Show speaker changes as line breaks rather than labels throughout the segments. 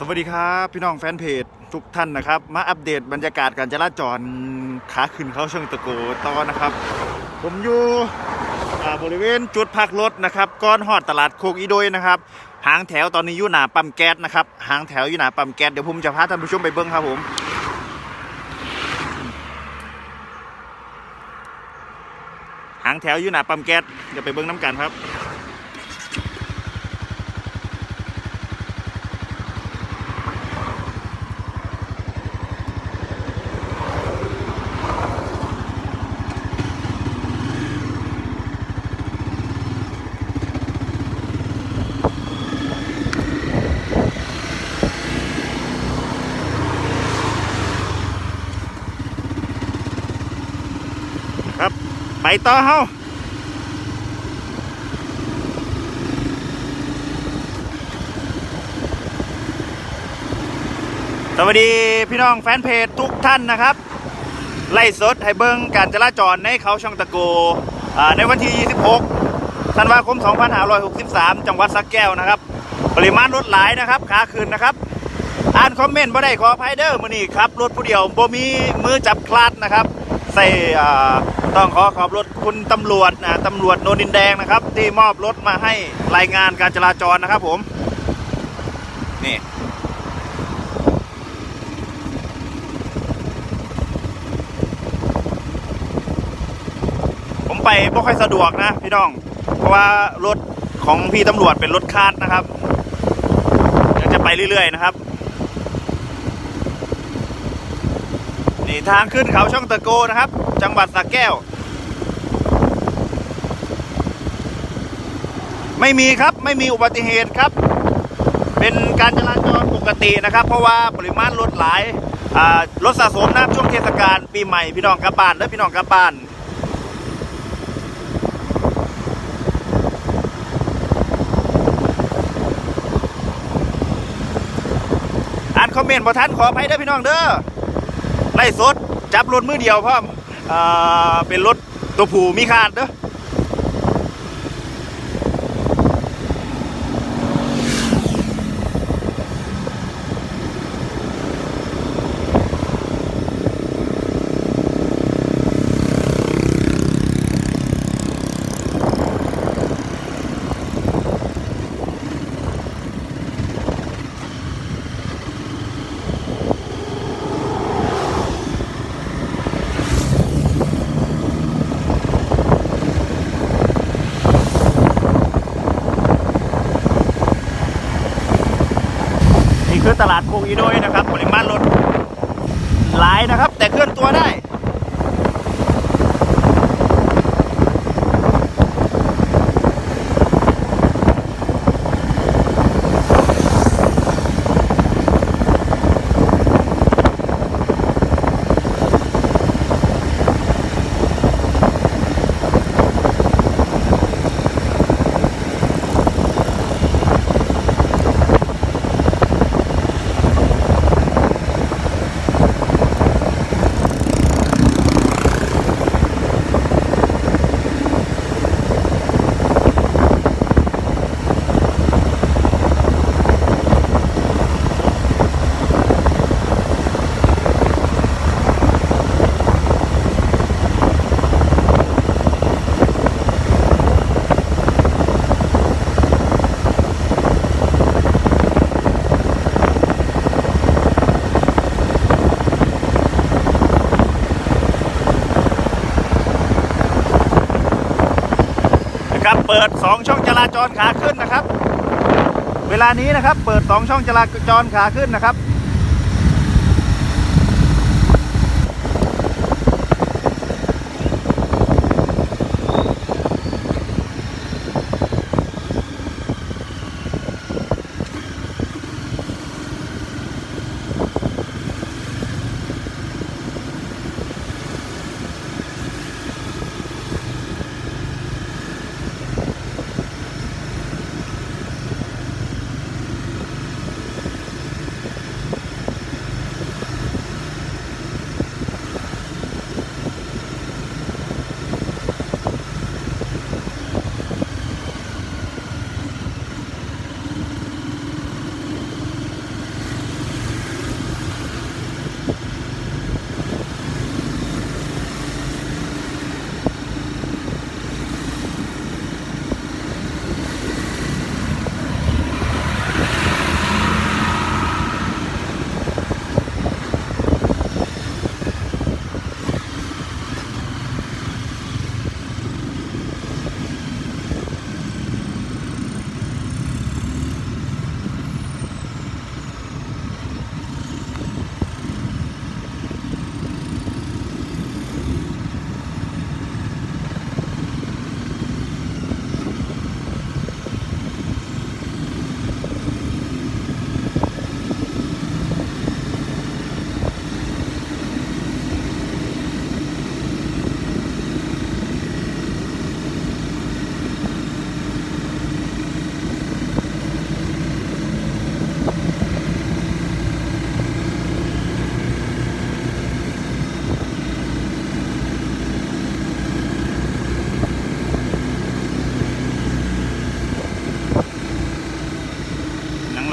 สวัสดีครับพี่น้องแฟนเพจทุกท่านนะครับ มาอัปเดตบรรยากาศการจราจรขาขึ้นเขาเชิงตะโกตอนนะครับ ผมอยู่บริเวณจุดพักรถนะครับก้อนหอดตลาดโคกอีโดยนะครับหางแถวตอนนี้อยู่หนาปั๊มแก๊สนะครับหางแถวอยู่หนาปั๊มแก๊สเดี๋ยวผมจะพาท่านผู้ชมไปเบิ้งครับผมหางแถวอยู่หนาปั๊มแก๊สเดี๋ยวไปเบิ้งน้ำกันครับ ไปต่อเฮาสวัสดีพี่น้องแฟนเพจทุกท่านนะครับ ไล่สดให้เบิ้งการจราจรในเขาช่องตะโกในวันที่ 26 ธันวาคม 2563 จังหวัดสักแก้วนะครับ ปริมาณรถหลายนะครับขาขึ้นนะครับ อ่านคอมเมนต์บ่ได้ขออภัยเด้อมื้อนี้ครับ รถผู้เดียวบ่มีมือจับคลัดนะครับ ใส่อ่า ต้องขอขอบรถคุณตำรวจนะตำรวจโนนดินแดงนะครับ ที่มอบรถมาให้รายงานการจราจรนะครับผม นี่ผมไปไม่ค่อยสะดวกนะพี่น้อง เพราะว่ารถของพี่ตำรวจเป็นรถคาดนะครับเดี๋ยวจะไปเรื่อยๆนะครับ ทางขึ้นเขาช่องตะโกนะครับ จังหวัดสระแก้ว ไม่มีครับไม่มีอุบัติเหตุครับ เป็นการจราจรปกตินะครับ เพราะว่าปริมาณรถหลายรถสะสมนะครับช่วงเทศกาลปีใหม่พี่น้องกลับบ้านและพี่น้องกลับบ้านอ่านคอมเมนต์บ่ทันขออภัยเด้อพี่น้องเด้อ ไล่สด จับรถมือเดียวพร้อมเป็นรถตัวผูมีคาดเด้อ ตลาดโคกอีโดยนะครับปริมาณรถหลายนะครับ แต่เคลื่อนตัวได้ ปิด 2 ช่องจราจรขาขึ้นนะครับ เวลานี้นะครับ เปิด 2 ช่องจราจรขาขึ้นนะครับ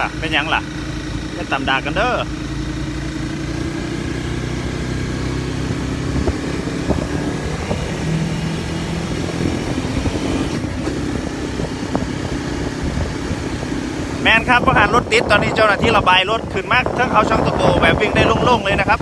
ล่ะเป็นยังล่ะเป็นตำดากันเด้อแมนครับประหารรถติดตอนนี้เจ้าหน้าที่ระบายรถขึ้นมากทั้งเขาช่องตะโกแบบวิ่งได้โล่งๆเลยนะครับ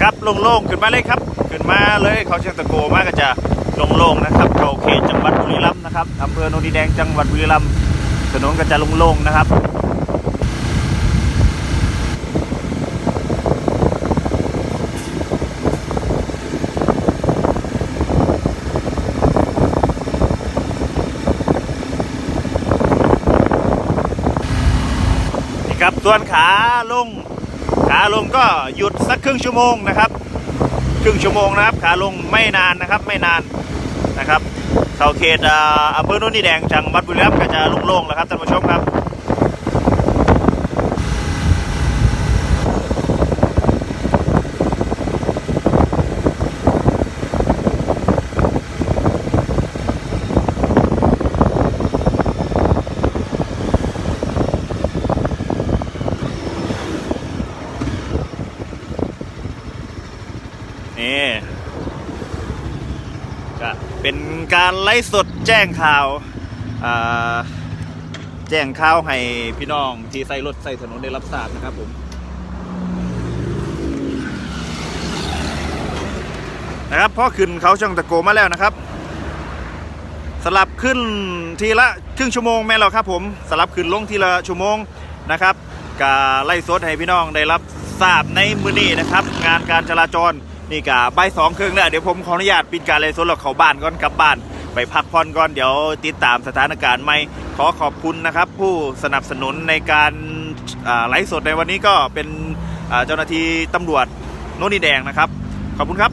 นะครับโล่งๆขึ้นมาเลยครับ ขึ้นมาเลยเขาเชียงตะโกมากก็จะโล่งๆนะครับเข้าเขตจังหวัดบุรีรัมย์นะครับอำเภอโนนดิแดงจังหวัดบุรีรัมย์ถนนก็จะโล่งๆนะครับนี่ครับส่วนขาลง ขาลงก็หยุดสักครึ่งชั่วโมงนะครับ ครึ่งชั่วโมงนะครับ ขาลงไม่นานนะครับไม่นานนะครับเข้าเขตอำเภอโนนนีแดงจังหวัดบุรีรัมย์ก็จะโล่งๆแล้วครับท่านผู้ชมครับ นี่ก็เป็น การไลฟ์สดแจ้งข่าวาแจ้งข่าวให้พี่น้องที่ใส่รถใส่ถนนได้รับทราบนะครับผมนะครับพอขึ้นเขาช่องตะโกมาแล้วนะครับ สลับขึ้นทีละครึ่งชั่วโมงแม่นแล้วครับผมสลับขึ้นลงทีละชั่วโมงนะครับกาไล่สดให้พี่น้องได้รับทราบในมือนี้นะครับ งานการจราจรนี่กาใบสองครึ่งแล้วเดี๋ยวผมขออนุญาตปิดการไล่สดแล้วเขาบ้านก่อนกลับบ้าน ไปพักผ่อนก่อนเดี๋ยวติดตามสถานการณ์ใหม่ขอขอบคุณนะครับ ผู้สนับสนุนในการไลฟ์สดในวันนี้ก็เป็นเจ้าหน้าที่ตำรวจโน่นนี่แดงนะครับ ขอบคุณครับ